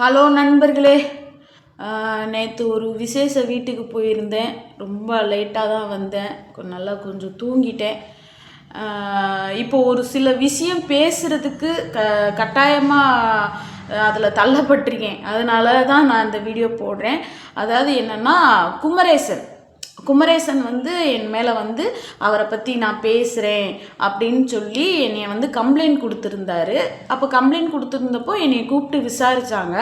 Hello நண்பர்களே. நேற்று ஒரு விசேஷ வீட்டுக்கு போயிருந்தேன். ரொம்ப லேட்டாக தான் வந்தேன். நல்லா கொஞ்சம் தூங்கிட்டேன். இப்போ ஒரு சில விஷயம் பேசுகிறதுக்கு க கட்டாயமாக அதில் தள்ளப்பட்டிருக்கேன். அதனால தான் நான் இந்த வீடியோ போடுறேன். அதாவது என்னென்னா குமரேசன். குமரேசன் வந்து என் மேலே வந்து அவரை பற்றி நான் பேசுகிறேன் அப்படின்னு சொல்லி என்னை வந்து கம்ப்ளைண்ட் கொடுத்துருந்தாரு. அப்போ கம்ப்ளைண்ட் கொடுத்துருந்தப்போ என்னை கூப்பிட்டு விசாரித்தாங்க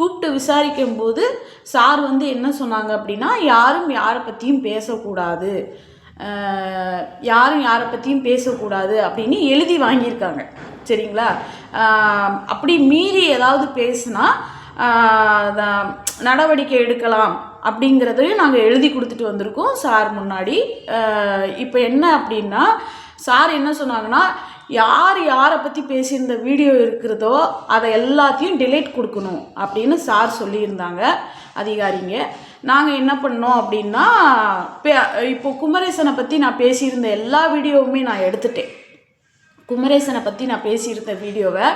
கூப்பிட்டு விசாரிக்கும் போது சார் வந்து என்ன சொன்னாங்க அப்படின்னா யாரும் யாரை பற்றியும் பேசக்கூடாது. யாரும் யாரை பற்றியும் பேசக்கூடாது அப்படின்னு எழுதி வாங்கியிருக்காங்க. சரிங்களா? அப்படி மீறி ஏதாவது பேசுனா நடவடிக்கை எடுக்கலாம். அப்படிங்கிறதையும் நாங்கள் எழுதி கொடுத்துட்டு வந்திருக்கோம். சார் முன்னாடி இப்போ என்ன அப்படின்னா சார் என்ன சொன்னாங்கன்னா யார் யாரை பற்றி பேசியிருந்த வீடியோ இருக்கிறதோ அதை எல்லாத்தையும் டிலேட் கொடுக்கணும் அப்படின்னு சார் சொல்லியிருந்தாங்க. அதிகாரிங்க நாங்கள் என்ன பண்ணோம் அப்படின்னா பே- இப்போ குமரேசனை பற்றி நான் பேசியிருந்த எல்லா வீடியோவுமே நான் எடுத்துட்டேன். குமரேசனை பற்றி நான் பேசியிருந்த வீடியோவை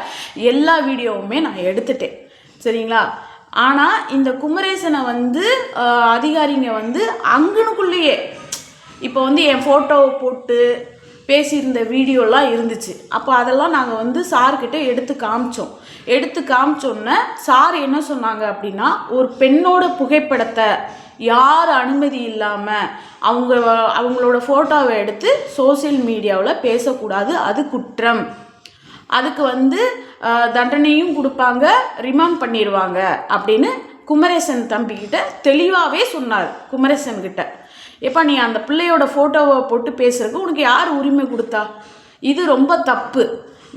எல்லா வீடியோவுமே நான் எடுத்துட்டேன். சரிங்களா? ஆனால் இந்த குமரேசனை வந்து அதிகாரிங்க வந்து அங்கனுக்குள்ளேயே இப்போ வந்து என் ஃபோட்டோவை போட்டு பேசியிருந்த வீடியோலாம் இருந்துச்சு. அப்போ அதெல்லாம் நாங்கள் வந்து சார்கிட்ட எடுத்து காமிச்சோம். எடுத்து காமிச்சோன்னே சார் என்ன சொன்னாங்க அப்படின்னா ஒரு பெண்ணோட புகைப்படத்தை யார் அனுமதி இல்லாமல் அவங்க அவங்களோட ஃபோட்டோவை எடுத்து சோஷியல் மீடியாவில் பேசக்கூடாது அது குற்றம். அதுக்கு வந்து தண்டனையும் கொடுப்பாங்க ரிமாண்ட் பண்ணிடுவாங்க அப்படின்னு குமரேசன் தம்பிக்கிட்ட தெளிவாகவே சொன்னார் குமரேசன் கிட்ட. எப்பா நீ அந்த பிள்ளையோட ஃபோட்டோவை போட்டு பேசுறதுக்கு உனக்கு யார் உரிமை கொடுத்தா? இது ரொம்ப தப்பு.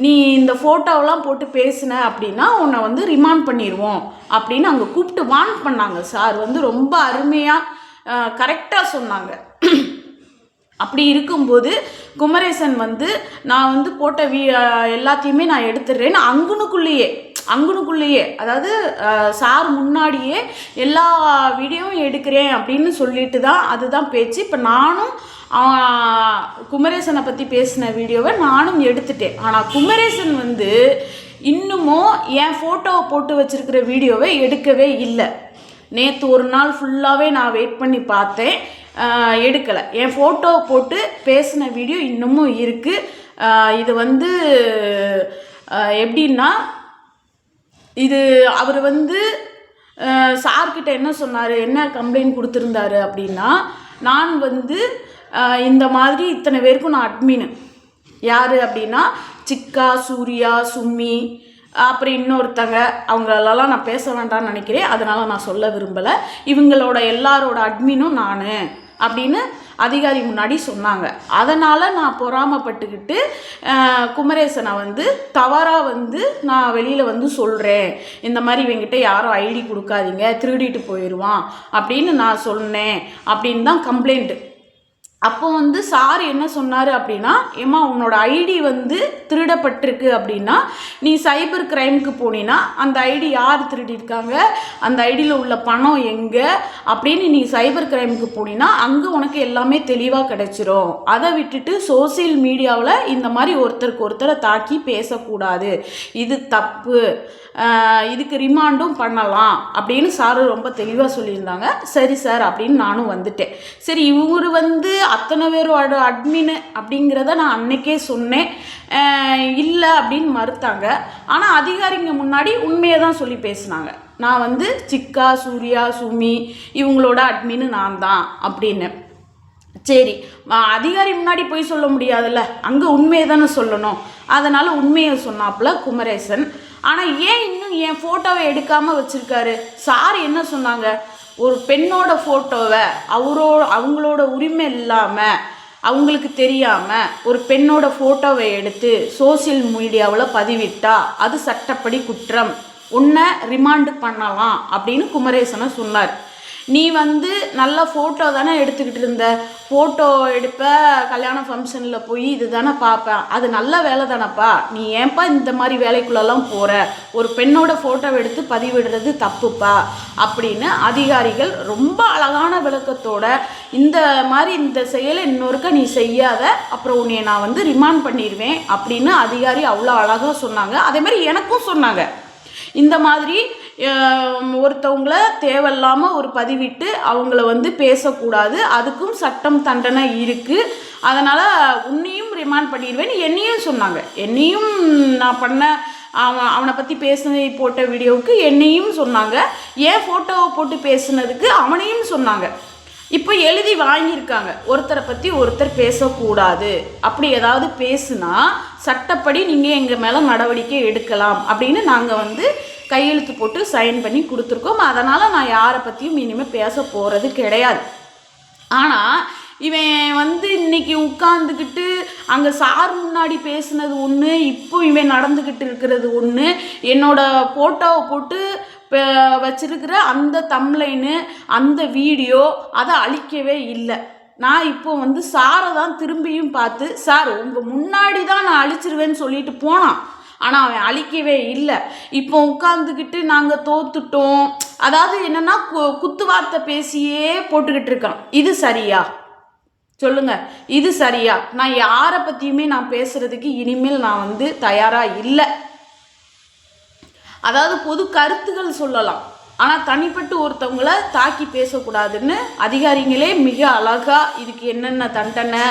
நீ இந்த ஃபோட்டோவெலாம் போட்டு பேசுன அப்படின்னா உன்னை வந்து ரிமாண்ட் பண்ணிடுவோம் அப்படின்னு அங்கே கூப்பிட்டு வான் பண்ணாங்க. சார் வந்து ரொம்ப அருமையாக கரெக்டாக சொன்னாங்க. அப்படி இருக்கும்போது குமரேசன் வந்து நான் வந்து போட்ட வீ எல்லாத்தையுமே நான் எடுத்துடுறேன்னு அங்குனுக்குள்ளேயே அங்குனுக்குள்ளேயே அதாவது சார் முன்னாடியே எல்லா வீடியோவும் எடுக்கிறேன் அப்படின்னு சொல்லிட்டு தான் அதுதான் பேச்சு. இப்போ நானும் குமரேசனை பற்றி பேசின வீடியோவை நானும் எடுத்துட்டேன். ஆனால் குமரேசன் வந்து இன்னமும் என் ஃபோட்டோவை போட்டு வச்சுருக்கிற வீடியோவை எடுக்கவே இல்லை. நேற்று ஒரு நாள் ஃபுல்லாகவே நான் வெயிட் பண்ணி பார்த்தேன். எடுக்கலை. என் ஃபோட்டோ போட்டு பேசின வீடியோ இன்னமும் இருக்குது இது வந்து எப்படின்னா இது அவர் வந்து சார்கிட்ட என்ன சொன்னார்? என்ன கம்ப்ளைண்ட் கொடுத்துருந்தாரு அப்படின்னா நான் வந்து இந்த மாதிரி இத்தனை பேருக்கும் நான் அட்மின் யார் அப்படின்னா சிக்கா சூர்யா சும்மி அப்புறம் இன்னொருத்தங்க. அவங்களெல்லாம் நான் பேச வேண்டாம்னு நினைக்கிறேன். அதனால் நான் சொல்ல விரும்பலை. இவங்களோட எல்லாரோட அட்மினும் நான். அப்படின்னு அதிகாரி முன்னாடி சொன்னாங்க. அதனால் நான் பொறாமப்பட்டுக்கிட்டு குமரேசனை வந்து தவறாக வந்து நான் வெளியில் வந்து சொல்கிறேன் இந்த மாதிரி இவங்கிட்ட யாரும் ஐடி கொடுக்காதீங்க திருடிட்டு போயிடுவான் அப்படின்னு நான் சொன்னேன் அப்படின்னு தான் கம்ப்ளைண்ட்டு அப்போ வந்து சார் என்ன சொன்னார் அப்படின்னா ஏம்மா உன்னோட ஐடி வந்து திருடப்பட்டிருக்கு அப்படின்னா நீ சைபர் கிரைமுக்கு போனீன்னா அந்த ஐடி யார் திருடியிருக்காங்க? அந்த ஐடியில் உள்ள பணம் எங்கே? அப்படின்னு நீ சைபர் கிரைமுக்கு போனீன்னா அங்கே உனக்கு எல்லாமே தெளிவாக கிடைச்சிரும். அதை விட்டுட்டு சோசியல் மீடியாவில் இந்த மாதிரி ஒருத்தருக்கு ஒருத்தரை தாக்கி பேசக்கூடாது. இது தப்பு. இதுக்கு ரிமாண்டும் பண்ணலாம். அப்படின்னு சார் ரொம்ப தெளிவாக சொல்லியிருந்தாங்க. சரி சார் அப்படின்னு நானும் வந்துட்டேன். சரி இவர் வந்து அத்தனை பேரோட அட்மின் அப்படிங்கிறத நான் அன்னைக்கே சொன்னேன். இல்லை அப்படின்னு மறுத்தாங்க. ஆனால் அதிகாரிங்க முன்னாடி உண்மையை தான் சொல்லி பேசினாங்க. நான் வந்து சிக்கா சூர்யா சுமி இவங்களோட அட்மின் நான் தான் அப்படின்னு. சரி அதிகாரி முன்னாடி போய் சொல்ல முடியாதுல்ல. அங்கே உண்மையை தானே சொல்லணும். அதனால் உண்மையை சொன்னாப்புல குமரேசன். ஆனால் ஏன் இன்னும் என் ஃபோட்டோவை எடுக்காமல் வச்சுருக்காரு? சார் என்ன சொன்னாங்க? ஒரு பெண்ணோட ஃபோட்டோவை அவரோ அவங்களோட உரிமை இல்லாமல் அவங்களுக்கு தெரியாமல் ஒரு பெண்ணோட ஃபோட்டோவை எடுத்து சோஷியல் மீடியாவில் பதிவிட்டால் அது சட்டப்படி குற்றம். உன்னை ரிமாண்டு பண்ணலாம் அப்படின்னு குமரேசனை சொன்னார். நீ வந்து நல்ல ஃபோட்டோ தானே எடுத்துக்கிட்டு இருந்த? ஃபோட்டோ எடுப்ப கல்யாண ஃபங்க்ஷனில் போய் இது தானே பார்ப்பேன் அது நல்ல வேலை தானப்பா. நீ ஏன்பா இந்த மாதிரி வேலைக்குள்ளெல்லாம் போகிற ஒரு பெண்ணோட ஃபோட்டோ எடுத்து பதிவிடுறது தப்புப்பா. அப்படின்னு அதிகாரிகள் ரொம்ப அழகான விளக்கத்தோட இந்த மாதிரி இந்த செயலை இன்னொருக்க நீ செய்யாத அப்புறம் உன்னை நான் வந்து ரிமாண்ட் பண்ணிடுவேன் அப்படின்னு அதிகாரி அவ்வளோ அழகாக சொன்னாங்க. அதே மாதிரி எனக்கும் சொன்னாங்க. இந்த மாதிரி ஒருத்தவங்கள தேவையில்லாமல் ஒரு பதிவிட்டு அவங்கள வந்து பேசக்கூடாது. அதுக்கும் சட்டம் தண்டனை இருக்குது அதனால் உன்னையும் ரிமாண்ட் பண்ணிடுவேன் என்னையும் சொன்னாங்க. என்னையும் நான் பண்ண அவன் அவனை பற்றி பேசுனது போட்ட வீடியோவுக்கு என்னையும் சொன்னாங்க. ஏன் ஃபோட்டோவை போட்டு பேசுனதுக்கு அவனையும் சொன்னாங்க. இப்போ எழுதி வாங்கியிருக்காங்க. ஒருத்தரை பற்றி ஒருத்தர் பேசக்கூடாது. அப்படி ஏதாவது பேசுனா சட்டப்படி நீங்கள் எங்கள் மேலே நடவடிக்கை எடுக்கலாம் அப்படின்னு நாங்கள் வந்து கையெழுத்து போட்டு சைன் பண்ணி கொடுத்துருக்கோம். அதனால் நான் யாரை பற்றியும் இனிமேல் பேச போகிறது கிடையாது. ஆனால் இவன் வந்து இன்னைக்கு உட்காந்துக்கிட்டு அங்கே சார் முன்னாடி பேசுனது ஒன்று இப்போ இவன் நடந்துக்கிட்டு இருக்கிறது ஒன்று என்னோட ஃபோட்டோவை போட்டு ப- வச்சிருக்கிற அந்த தம்லைனு அந்த வீடியோ அதை அழிக்கவே இல்லை. நான் இப்போ வந்து சாரை தான் திரும்பியும் பார்த்து சார் உங்கள் முன்னாடி தான் நான் அழிச்சிருவேன்னு சொல்லிட்டு போனான். ஆனால் அவன் அழிக்கவே இல்லை. இப்போ உட்காந்துக்கிட்டு நாங்கள் தோத்துட்டோம். அதாவது என்னென்னா கு- குத்து வார்த்தை பேசியே போட்டுக்கிட்டு இருக்கான். இது சரியா? சொல்லுங்க. இது சரியா? நான் யாரை பற்றியுமே நான் பேசுறதுக்கு இனிமேல் நான் வந்து தயாராக இல்லை. அதாவது பொது கருத்துகள் சொல்லலாம். ஆனால் தனிப்பட்டு ஒருத்தவங்கள தாக்கி பேசக்கூடாதுன்னு அதிகாரிங்களே மிக அழகாக இதுக்கு என்னென்ன தண்டனை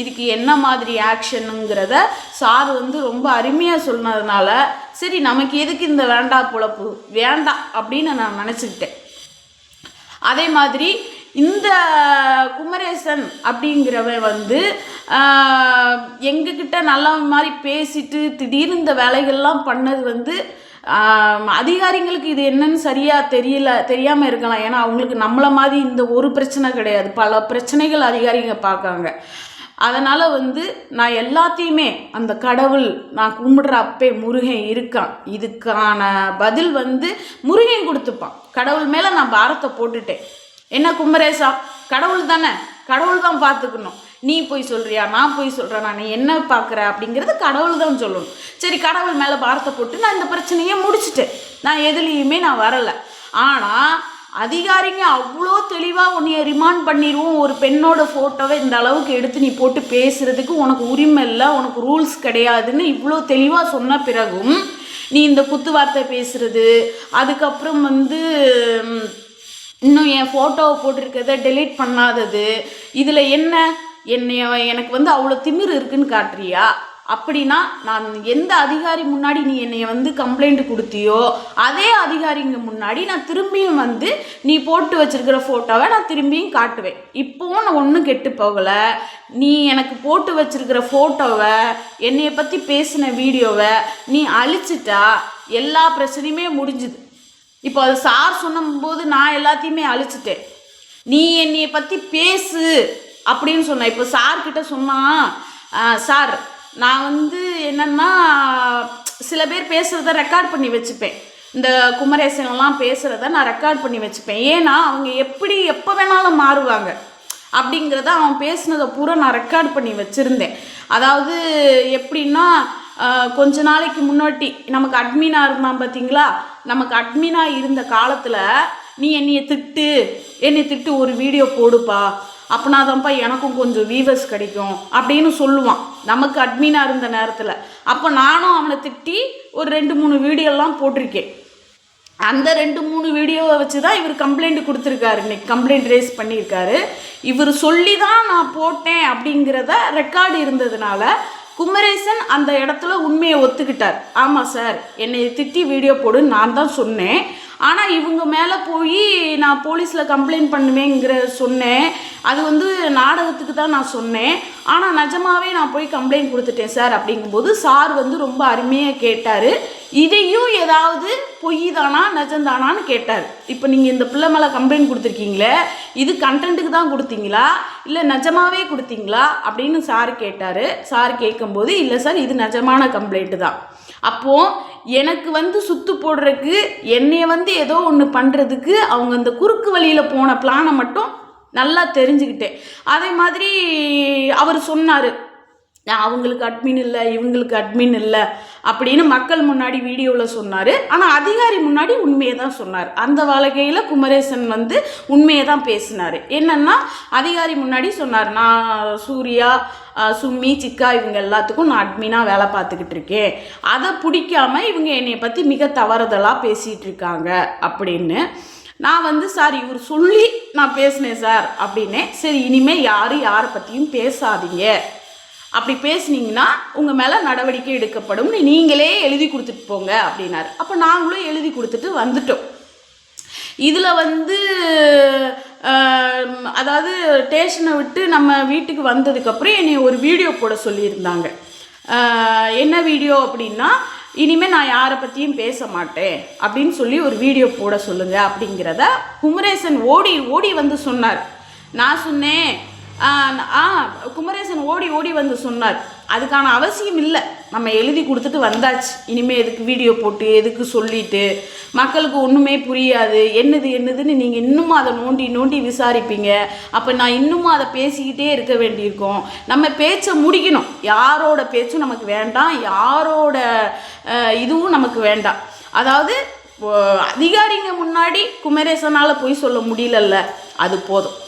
இதுக்கு என்ன மாதிரி ஆக்ஷனுங்கிறத சார் வந்து ரொம்ப அருமையாக சொன்னதுனால சரி நமக்கு எதுக்கு இந்த வேண்டா பொழப்பு? வேண்டாம் அப்படின்னு நான் நினச்சிக்கிட்டேன். அதே மாதிரி இந்த குமரேசன் அப்படிங்கிறவன் வந்து எங்ககிட்ட நல்ல மாதிரி பேசிட்டு திடீர்னு இந்த வேலைகள்லாம் பண்ணது வந்து அதிகாரிங்களுக்கு இது என்னன்னு சரியாக தெரியல தெரியாமல் இருக்கலாம். ஏன்னா அவங்களுக்கு நம்மளை மாதிரி இந்த ஒரு பிரச்சனை கிடையாது. பல பிரச்சனைகள் அதிகாரிங்க பார்க்காங்க. அதனால் வந்து நான் எல்லாத்தையுமே அந்த கடவுள் நான் கும்பிடுற அப்பே முருகன் இருக்கான். இதுக்கான பதில் வந்து முருகன் கொடுத்துப்பான். கடவுள் மேலே நான் பாரத்தை போட்டுட்டேன். என்ன கும்பரேசா? கடவுள் தானே. கடவுள் தான் பார்த்துக்கணும். நீ போய் சொல்கிறியா நான் போய் சொல்கிறேன் நான் என்ன பார்க்குற அப்படிங்கிறது கடவுள் தான் சொல்லணும். சரி கடவுள் மேலே பாரத்தை போட்டு நான் இந்த பிரச்சனையை முடிச்சுட்டேன். நான் எதுலேயுமே நான் வரலை. ஆனால் அதிகாரிங்க அவ்வளோ தெளிவாக உன்னைய ரிமாண்ட் பண்ணிடுவோம் ஒரு பெண்ணோட ஃபோட்டோவை இந்த அளவுக்கு எடுத்து நீ போட்டு பேசுகிறதுக்கு உனக்கு உரிமை இல்லை உனக்கு ரூல்ஸ் கிடையாதுன்னு இவ்வளோ தெளிவாக சொன்ன பிறகும் நீ இந்த குத்து வார்த்தை பேசுறது அதுக்கப்புறம் வந்து இன்னும் என் ஃபோட்டோவை போட்டிருக்கிறத டெலீட் பண்ணாதது இதில் என்ன என்னை எனக்கு வந்து அவ்வளோ திமிரு இருக்குன்னு காட்டுறியா? அப்படின்னா நான் எந்த அதிகாரி முன்னாடி நீ என்னை வந்து கம்ப்ளைண்ட் கொடுத்தியோ அதே அதிகாரிங்க முன்னாடி நான் திரும்பியும் வந்து நீ போட்டு வச்சுருக்கிற ஃபோட்டோவை நான் திரும்பியும் காட்டுவேன். இப்போவும் நான் ஒன்றும் கெட்டு போகலை. நீ எனக்கு போட்டு வச்சிருக்கிற ஃபோட்டோவை என்னையை பற்றி பேசின வீடியோவை நீ அழிச்சிட்டா எல்லா பிரச்சனையுமே முடிஞ்சுது. இப்போ அது சார் சொன்னும்போது நான் எல்லாத்தையுமே அழிச்சிட்டேன். நீ என்னையை பற்றி பேசு. அப்படின்னு சொன்னேன். இப்போ சார்கிட்ட சொன்னா சார் நான் வந்து என்னன்னா சில பேர் பேசுகிறத ரெக்கார்ட் பண்ணி வச்சுப்பேன். இந்த குமரேசன்லாம் பேசுகிறத நான் ரெக்கார்ட் பண்ணி வச்சுப்பேன். ஏன்னா அவங்க எப்படி எப்போ வேணாலும் மாறுவாங்க. அப்படிங்கிறத அவன் பேசுனதை பூரா நான் ரெக்கார்ட் பண்ணி வச்சுருந்தேன். அதாவது எப்படின்னா கொஞ்ச நாளைக்கு முன்னாடி நமக்கு அட்மினாக இருந்தான் பார்த்தீங்களா நமக்கு அட்மினாக இருந்த காலத்தில் நீ என்னையை திட்டு என்னை திட்டு ஒரு வீடியோ போடுப்பா. அப்படின்னாதான்ப்பா எனக்கும் கொஞ்சம் வீவர்ஸ் கிடைக்கும் அப்படின்னு சொல்லுவான். நமக்கு அட்மினாக இருந்த நேரத்தில். அப்போ நானும் அவனை திட்டி ஒரு ரெண்டு மூணு வீடியோலாம் போட்டிருக்கேன். அந்த ரெண்டு மூணு வீடியோவை வச்சு தான் இவர் கம்ப்ளைண்ட் கொடுத்துருக்காரு. இன்னைக்கு கம்ப்ளைண்ட் ரேஸ் பண்ணியிருக்காரு. இவர் சொல்லி தான் நான் போட்டேன் அப்படிங்கிறத ரெக்கார்டு இருந்ததுனால குமரேசன் அந்த இடத்துல உண்மையை ஒத்துக்கிட்டார். ஆமாம் சார் என்னை திட்டி வீடியோ போடுன்னு நான் தான் சொன்னேன். ஆனால் இவங்க மேலே போய் நான் போலீஸில் கம்ப்ளைண்ட் பண்ணுவேங்கிற சொன்னேன். அது வந்து நாடகத்துக்கு தான் நான் சொன்னேன். ஆனால் நிஜமாவே நான் போய் கம்ப்ளைண்ட் கொடுத்துட்டேன் சார் அப்படிங்கும்போது சார் வந்து ரொம்ப அருமையாக கேட்டார். இதையும் ஏதாவது பொய் தானா நிஜந்தானான்னு கேட்டார். இப்போ நீங்கள் இந்த பிள்ளை மேலே கம்ப்ளைண்ட் கொடுத்துருக்கீங்களே இது கண்டென்ட்டுக்கு தான் கொடுத்தீங்களா? இல்லை நிஜமாவே கொடுத்தீங்களா? அப்படின்னு சார் கேட்டார். சார் கேட்கும்போது இல்லை சார் இது நிஜமான கம்ப்ளைண்ட்டு தான். அப்போது எனக்கு வந்து சுத்து போடுறதுக்கு என்னைய வந்து ஏதோ ஒன்று பண்ணுறதுக்கு அவங்க அந்த குறுக்கு வழியில் போன பிளானை மட்டும் நல்லா தெரிஞ்சுக்கிட்டேன். அதே மாதிரி அவர் சொன்னார் அவங்களுக்கு அட்மின் இல்லை இவங்களுக்கு அட்மின் இல்லை அப்படின்னு மக்கள் முன்னாடி வீடியோவில் சொன்னார். ஆனால் அதிகாரி முன்னாடி உண்மையை தான் சொன்னார். அந்த வாழ்க்கையில் குமரேசன் வந்து உண்மையை தான் பேசினார். என்னென்னா அதிகாரி முன்னாடி சொன்னார் நான் சூர்யா சும்மி சிக்கா இவங்க எல்லாத்துக்கும் நான் அட்மினாக வேலை பார்த்துக்கிட்டு இருக்கேன். அதை பிடிக்காம இவங்க என்னை பற்றி மிக தவறுதலாக பேசிகிட்டு இருக்காங்க அப்படின்னு நான் வந்து சார் இவர் சொல்லி நான் பேசினேன் சார் அப்படின்னே சரி இனிமேல் யாரும் யாரை பற்றியும் பேசாதீங்க. அப்படி பேசுனீங்கன்னா உங்கள் மேலே நடவடிக்கை எடுக்கப்படும்னு நீங்களே எழுதி கொடுத்துட்டு போங்க அப்படின்னாரு. அப்போ நாங்களும் எழுதி கொடுத்துட்டு வந்துட்டோம். இதில் வந்து அதாவது ஸ்டேஷனை விட்டு நம்ம வீட்டுக்கு வந்ததுக்கப்புறம் என்னை ஒரு வீடியோ போட சொல்லியிருந்தாங்க. என்ன வீடியோ அப்படின்னா இனிமேல் நான் யாரை பற்றியும் பேச மாட்டேன் அப்படின்னு சொல்லி ஒரு வீடியோ போட சொல்லுங்கள் அப்படிங்கிறத குமரேசன் ஓடி ஓடி வந்து சொன்னார். நான் சொன்னேன் ஆ, குமரேசன் ஓடி ஓடி வந்து சொன்னார். அதுக்கான அவசியம் இல்லை. நம்ம எழுதி கொடுத்துட்டு வந்தாச்சு. இனிமேல் எதுக்கு வீடியோ போட்டு எதுக்கு சொல்லிட்டு? மக்களுக்கு ஒன்றுமே புரியாது. என்னது என்னதுன்னு நீங்கள் இன்னும் அதை நோண்டி நோண்டி விசாரிப்பீங்க. அப்போ நான் இன்னும் அதை பேசிக்கிட்டே இருக்க வேண்டியிருக்கும். நம்ம பேச்சை முடிக்கணும். யாரோட பேச்சும் நமக்கு வேண்டாம். யாரோட இதுவும் நமக்கு வேண்டாம். அதாவது அதிகாரிங்க முன்னாடி குமரேசனால் போய் சொல்ல முடியலல்ல. அது போதும்.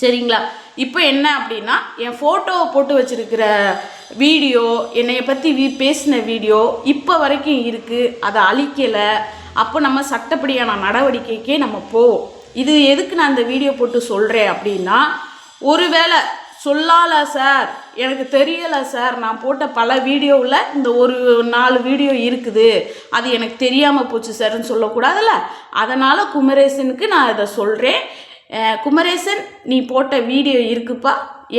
சரிங்களா? இப்போ என்ன அப்படின்னா என் ஃபோட்டோவை போட்டு வச்சிருக்கிற வீடியோ என்னைய பற்றி வீ பேசின வீடியோ இப்போ வரைக்கும் இருக்குது அதை அழிக்கலை. அப்போ நம்ம சட்டப்படியான நடவடிக்கைக்கே நம்ம போவோம். இது எதுக்கு நான் இந்த வீடியோ போட்டு சொல்கிறேன் அப்படின்னா ஒருவேளை சொல்லால சார் எனக்கு தெரியலை சார் நான் போட்ட பல வீடியோவில் இந்த ஒரு நாலு வீடியோ இருக்குது. அது எனக்கு தெரியாமல் போச்சு சார்னு சொல்லக்கூடாதுல்ல? அதனால் குமரேசனுக்கு நான் இதை சொல்கிறேன் குமரேசன் நீ போட்ட வீடியோ இருக்குப்பா.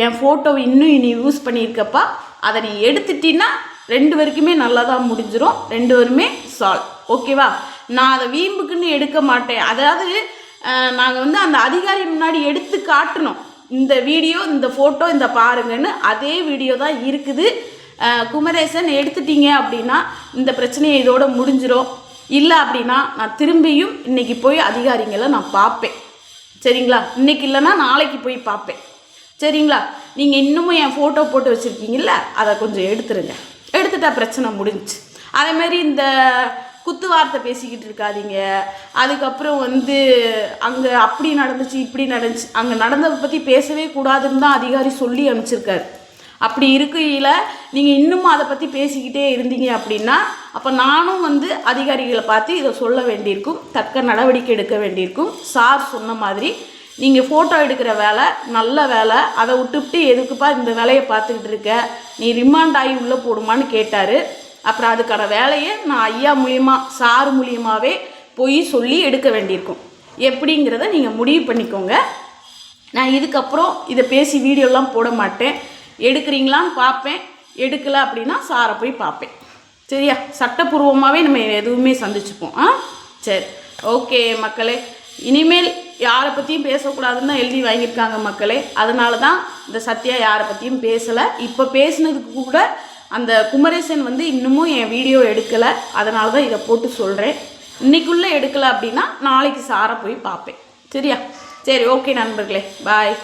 என் ஃபோட்டோவை இன்னும் நீ யூஸ் பண்ணியிருக்கப்பா. அதை நீ எடுத்துட்டின்னா ரெண்டு வரைக்குமே நல்லா தான் முடிஞ்சிடும் ரெண்டு பேருமே சால்வ் ஓகேவா நான் அதை வீம்புக்குன்னு எடுக்க மாட்டேன். அதாவது நாங்கள் வந்து அந்த அதிகாரி முன்னாடி எடுத்து காட்டணும். இந்த வீடியோ இந்த ஃபோட்டோ இந்த பாருங்கன்னு அதே வீடியோ தான் இருக்குது. குமரேசன் எடுத்துட்டீங்க அப்படின்னா இந்த பிரச்சனையை இதோட முடிஞ்சிடும் இல்லை அப்படின்னா நான் திரும்பியும் இன்றைக்கி போய் அதிகாரிங்களை நான் பார்ப்பேன். சரிங்களா? இன்னைக்கு இல்லைன்னா நாளைக்கு போய் பார்ப்பேன். சரிங்களா? நீங்கள் இன்னமும் என் ஃபோட்டோ போட்டு வச்சுருக்கீங்கல்ல? அதை கொஞ்சம் எடுத்துருங்க. எடுத்துட்டா பிரச்சனை முடிஞ்சிச்சு. அதே மாதிரி இந்த குத்து வார்த்தை பேசிக்கிட்டு இருக்காதீங்க. அதுக்கப்புறம் வந்து அங்கே அப்படி நடந்துச்சு இப்படி நடந்துச்சு. அங்கே நடந்ததை பற்றி பேசவே கூடாதுன்னு தான் அதிகாரி சொல்லி அனுப்பிச்சிருக்காரு. அப்படி இருக்கையில் நீங்கள் இன்னும் அதை பற்றி பேசிக்கிட்டே இருந்தீங்க அப்படின்னா அப்போ நானும் வந்து அதிகாரிகளை பார்த்து இதை சொல்ல வேண்டியிருக்கும் தக்க நடவடிக்கை எடுக்க வேண்டியிருக்கும். சார் சொன்ன மாதிரி நீங்கள் ஃபோட்டோ எடுக்கிற வேலை நல்ல வேலை அதை விட்டுவிட்டு எதுக்குப்பா இந்த வேலையை பார்த்துக்கிட்டு இருக்க? நீ ரிமாண்ட் ஆகி உள்ளே போடுமான்னு கேட்டார். அப்புறம் அதுக்கான வேலையை நான் ஐயா மூலியமாக சார் மூலியமாகவே போய் சொல்லி எடுக்க வேண்டியிருக்கும். எப்படிங்கிறத நீங்கள் முடிவு பண்ணிக்கோங்க. நான் இதுக்கப்புறம் இதை பேசி வீடியோலாம் போட மாட்டேன். எடுக்கிறீங்களான்னு பார்ப்பேன். எடுக்கலை அப்படின்னா சாரை போய் பார்ப்பேன். சரியா? சட்டப்பூர்வமாகவே நம்ம எதுவுமே சந்திச்சுப்போம். ஆ? சரி. ஓகே மக்களே. இனிமேல் யாரை பற்றியும் பேசக்கூடாதுன்னு தான் எழுதி வாங்கியிருக்காங்க மக்களே. அதனால தான் இந்த சத்யா யாரை பற்றியும் பேசலை. இப்போ பேசினதுக்கு கூட அந்த குமரேசன் வந்து இன்னமும் என் வீடியோ எடுக்கலை. அதனால தான் இதை போட்டு சொல்கிறேன் இன்னைக்குள்ளே எடுக்கலை அப்படின்னா நாளைக்கு சாரை போய் பார்ப்பேன். சரியா? சரி ஓகே நண்பர்களே. பாய்.